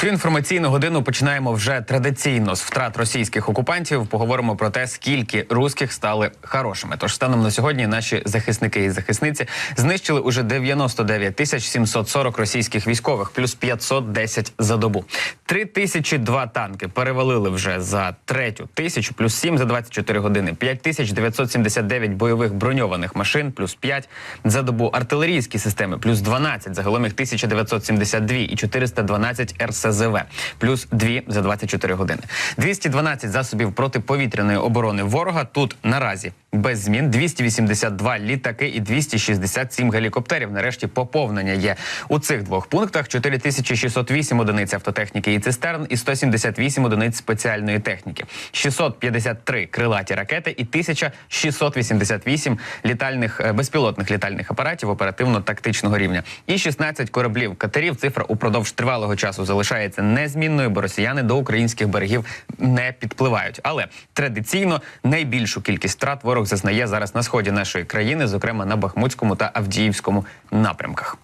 Цю інформаційну годину починаємо вже традиційно з втрат російських окупантів. Поговоримо про те, скільки русських стали хорошими. Тож станом на сьогодні наші захисники і захисниці знищили уже 99 тисяч 740 російських військових, плюс 510 за добу. 3002 танки перевалили вже за третю тисячу, плюс 7 за 24 години. 5979 бойових броньованих машин, плюс 5 за добу. Артилерійські системи, плюс 12, загалом їх 1972 і 412 РСЗВ, плюс 2 за 24 години. 212 засобів протиповітряної оборони ворога тут наразі без змін. 282 літаки і 267 гелікоптерів. Нарешті поповнення є у цих двох пунктах. 4608 одиниць автотехніки і цистерн і 178 одиниць спеціальної техніки, 653 крилаті ракети і 1688 літальних е, безпілотних літальних апаратів оперативно-тактичного рівня. І 16 кораблів катерів. Цифра упродовж тривалого часу залишається незмінною, бо росіяни до українських берегів не підпливають. Але традиційно найбільшу кількість втрат ворог зазнає зараз на сході нашої країни, зокрема на Бахмутському та Авдіївському напрямках.